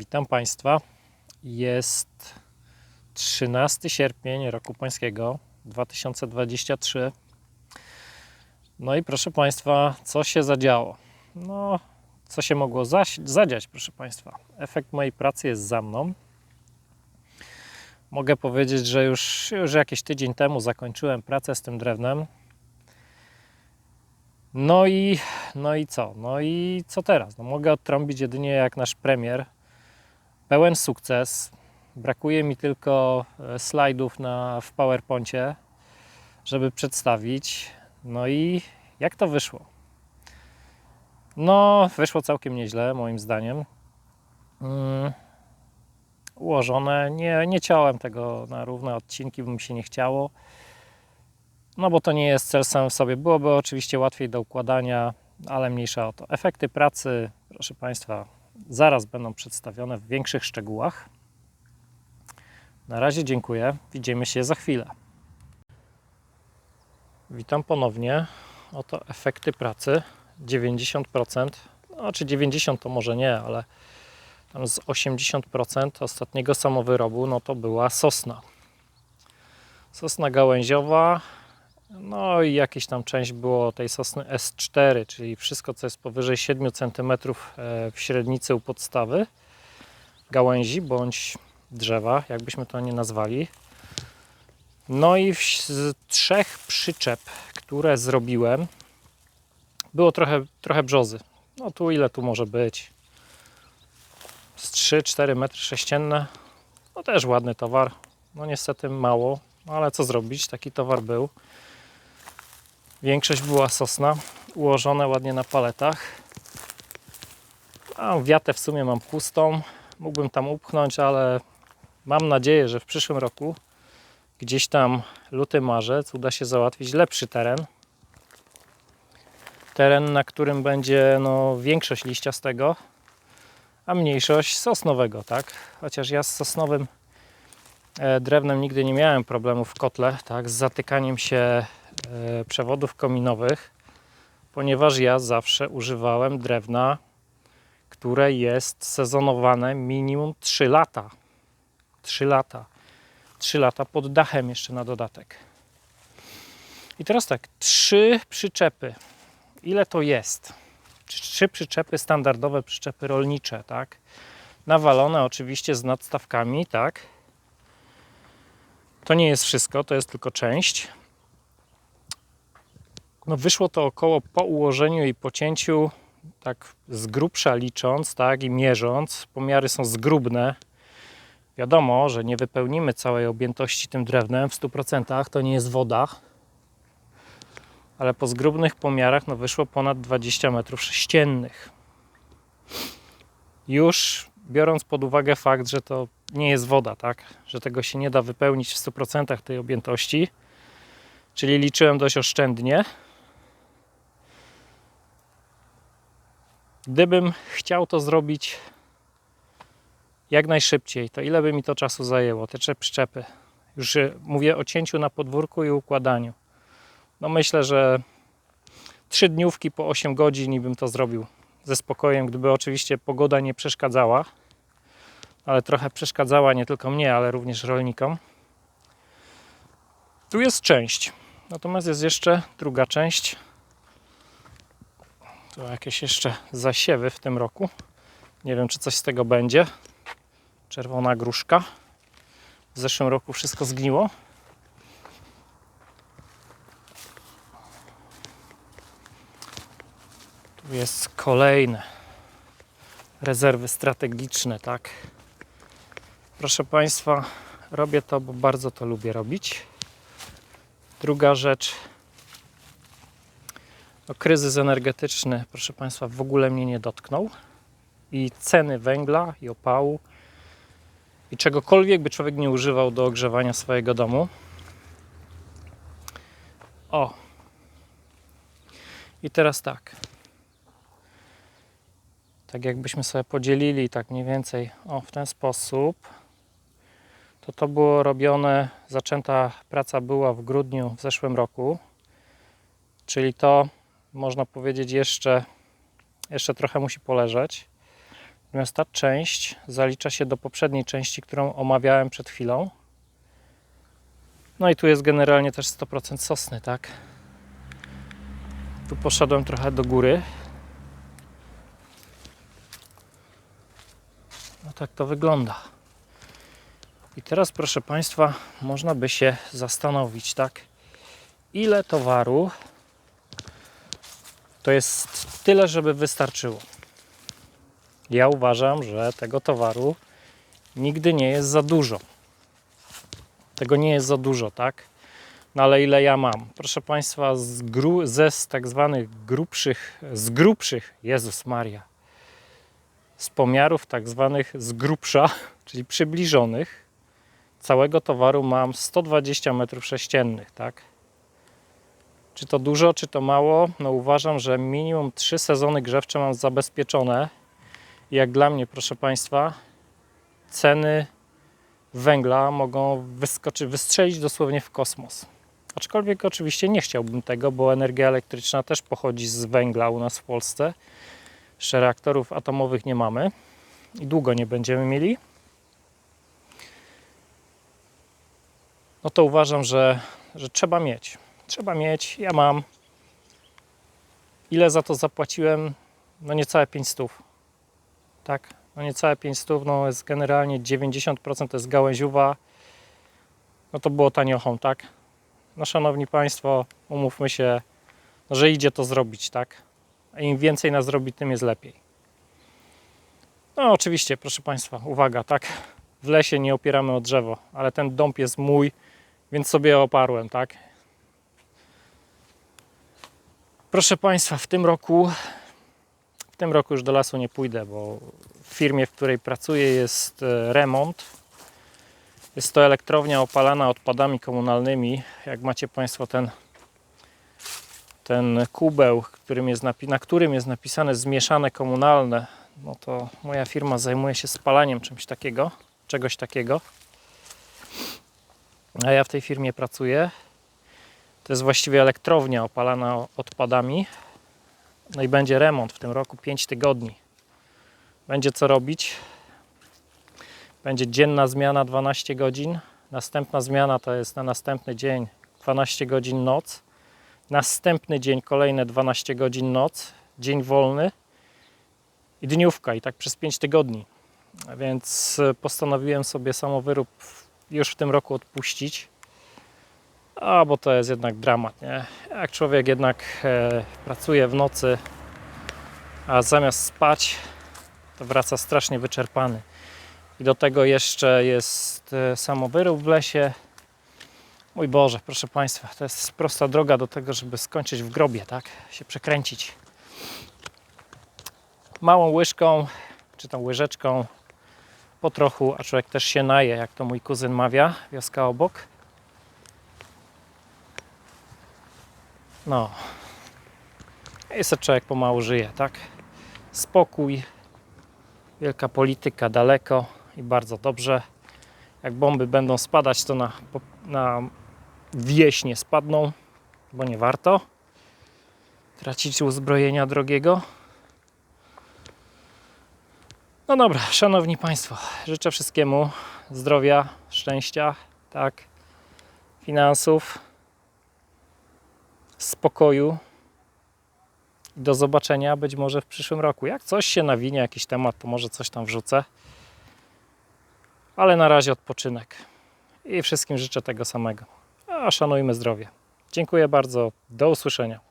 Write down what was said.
Witam Państwa. Jest 13 sierpień roku pańskiego 2023. No i proszę Państwa, co się zadziało? No, co się mogło zadziać, proszę Państwa? Efekt mojej pracy jest za mną. Mogę powiedzieć, że już, już jakiś tydzień temu zakończyłem pracę z tym drewnem. No i, no i co? No i co teraz? No mogę odtrąbić jedynie jak nasz premier. Pełen sukces. Brakuje mi tylko e, slajdów na, w PowerPoincie, żeby przedstawić. No i jak to wyszło? No, wyszło całkiem nieźle, moim zdaniem. Mm, ułożone. Nie, nie ciąłem tego na równe odcinki, bo mi się nie chciało. No bo to nie jest cel sam w sobie. Byłoby oczywiście łatwiej do układania, ale mniejsza o to. Efekty pracy, proszę Państwa, zaraz będą przedstawione w większych szczegółach. Na razie dziękuję. Widzimy się za chwilę. Witam ponownie. Oto efekty pracy. 90%, no czy 90 to może nie, ale tam z 80% ostatniego samowyrobu no to była sosna. Sosna gałęziowa, no i jakieś tam część było tej sosny S4, czyli wszystko co jest powyżej 7 cm w średnicy u podstawy gałęzi bądź drzewa, jakbyśmy to nie nazwali. No i z trzech przyczep, które zrobiłem, było trochę, trochę brzozy. No tu ile tu może być? Z 3-4 metry sześcienne. No też ładny towar. No niestety mało, ale co zrobić? Taki towar był. Większość była sosna, ułożone ładnie na paletach. A wiatę w sumie mam pustą. Mógłbym tam upchnąć, ale mam nadzieję, że w przyszłym roku, gdzieś tam luty, marzec, uda się załatwić lepszy teren. Teren, na którym będzie no, większość liściastego, a mniejszość sosnowego, tak? Chociaż ja z sosnowym e, drewnem nigdy nie miałem problemów w kotle, tak? Z zatykaniem się przewodów kominowych, ponieważ ja zawsze używałem drewna, które jest sezonowane minimum 3 lata. 3 lata. 3 lata pod dachem jeszcze na dodatek. I teraz tak, trzy przyczepy. Ile to jest? Trzy przyczepy standardowe, przyczepy rolnicze, tak? Nawalone oczywiście z nadstawkami, tak? To nie jest wszystko, to jest tylko część. No wyszło to około po ułożeniu i pocięciu, tak z grubsza licząc, tak, i mierząc, pomiary są zgrubne. Wiadomo, że nie wypełnimy całej objętości tym drewnem w 100%, to nie jest woda, ale po zgrubnych pomiarach no wyszło ponad 20 metrów sześciennych. Już biorąc pod uwagę fakt, że to nie jest woda, tak, że tego się nie da wypełnić w 100% tej objętości, czyli liczyłem dość oszczędnie. Gdybym chciał to zrobić jak najszybciej, to ile by mi to czasu zajęło, te przyczepy? Już mówię o cięciu na podwórku i układaniu. No myślę, że trzy dniówki po 8 godzin i bym to zrobił ze spokojem, gdyby oczywiście pogoda nie przeszkadzała, ale trochę przeszkadzała nie tylko mnie, ale również rolnikom. Tu jest część, natomiast jest jeszcze druga część. Tu jakieś jeszcze zasiewy w tym roku. Nie wiem, czy coś z tego będzie. Czerwona gruszka. W zeszłym roku wszystko zgniło. Tu jest kolejne rezerwy strategiczne, tak. Proszę Państwa, robię to, bo bardzo to lubię robić. Druga rzecz, no, kryzys energetyczny, proszę Państwa, w ogóle mnie nie dotknął. I ceny węgla i opału i czegokolwiek by człowiek nie używał do ogrzewania swojego domu. O. I teraz tak. Tak jakbyśmy sobie podzielili tak mniej więcej o w ten sposób. To to było robione, zaczęta praca była w grudniu w zeszłym roku. Czyli to można powiedzieć jeszcze jeszcze trochę musi poleżeć. Natomiast ta część zalicza się do poprzedniej części, którą omawiałem przed chwilą. No i tu jest generalnie też 100% sosny, tak? Tu poszedłem trochę do góry. No tak to wygląda. I teraz, proszę Państwa, można by się zastanowić, tak? Ile towaru to jest tyle, żeby wystarczyło. Ja uważam, że tego towaru nigdy nie jest za dużo. Tego nie jest za dużo, tak? No ale ile ja mam? Proszę Państwa, z gru, ze z tak zwanych grubszych, z grubszych, Jezus Maria, z pomiarów tak zwanych z grubsza, czyli przybliżonych, całego towaru mam 120 m3, tak? Czy to dużo, czy to mało? No uważam, że minimum 3 sezony grzewcze mam zabezpieczone. Jak dla mnie, proszę Państwa, ceny węgla mogą wyskoczyć, wystrzelić dosłownie w kosmos. Aczkolwiek oczywiście nie chciałbym tego, bo energia elektryczna też pochodzi z węgla u nas w Polsce. Jeszcze reaktorów atomowych nie mamy i długo nie będziemy mieli. No to uważam, że, że trzeba mieć. Trzeba mieć. Ja mam. Ile za to zapłaciłem? No niecałe 500. Tak, no niecałe 500, no jest generalnie 90% to jest gałęziuwa. No to było taniochą, tak? No szanowni Państwo, umówmy się, no, że idzie to zrobić, tak? A im więcej nas zrobi, tym jest lepiej. No oczywiście, proszę Państwa, uwaga, tak? W lesie nie opieramy o drzewo, ale ten dąb jest mój, więc sobie oparłem, tak? Proszę Państwa, w tym roku w tym roku już do lasu nie pójdę, bo w firmie, w której pracuję jest e, remont. Jest to elektrownia opalana odpadami komunalnymi. Jak macie Państwo ten, ten kubeł, którym jest na którym jest napisane zmieszane komunalne, no to moja firma zajmuje się spalaniem czymś takiego, czegoś takiego. A ja w tej firmie pracuję. To jest właściwie elektrownia opalana odpadami. No i będzie remont w tym roku 5 tygodni. Będzie co robić. Będzie dzienna zmiana 12 godzin. Następna zmiana to jest na następny dzień 12 godzin noc. Następny dzień kolejne 12 godzin noc. Dzień wolny i dniówka i tak przez 5 tygodni. Więc e, postanowiłem sobie samowyrób już w tym roku odpuścić. A bo to jest jednak dramat, nie? Jak człowiek jednak e, pracuje w nocy, a zamiast spać, to wraca strasznie wyczerpany. I do tego jeszcze jest e, samowyrób w lesie. Mój Boże, proszę Państwa, to jest prosta droga do tego, żeby skończyć w grobie, tak? Się przekręcić. Małą łyżką, czy tą łyżeczką, po trochu, a człowiek też się naje, jak to mój kuzyn mawia, wioska obok. No. I sobie człowiek pomału żyje, tak? Spokój, wielka polityka daleko i bardzo dobrze. Jak bomby będą spadać, to na, na wieś nie spadną, bo nie warto tracić uzbrojenia drogiego. No dobra, szanowni Państwo, życzę wszystkiemu zdrowia, szczęścia, tak, finansów, spokoju. Do zobaczenia być może w przyszłym roku. Jak coś się nawinie, jakiś temat, to może coś tam wrzucę. Ale na razie odpoczynek. I wszystkim życzę tego samego. A szanujmy zdrowie. Dziękuję bardzo. Do usłyszenia.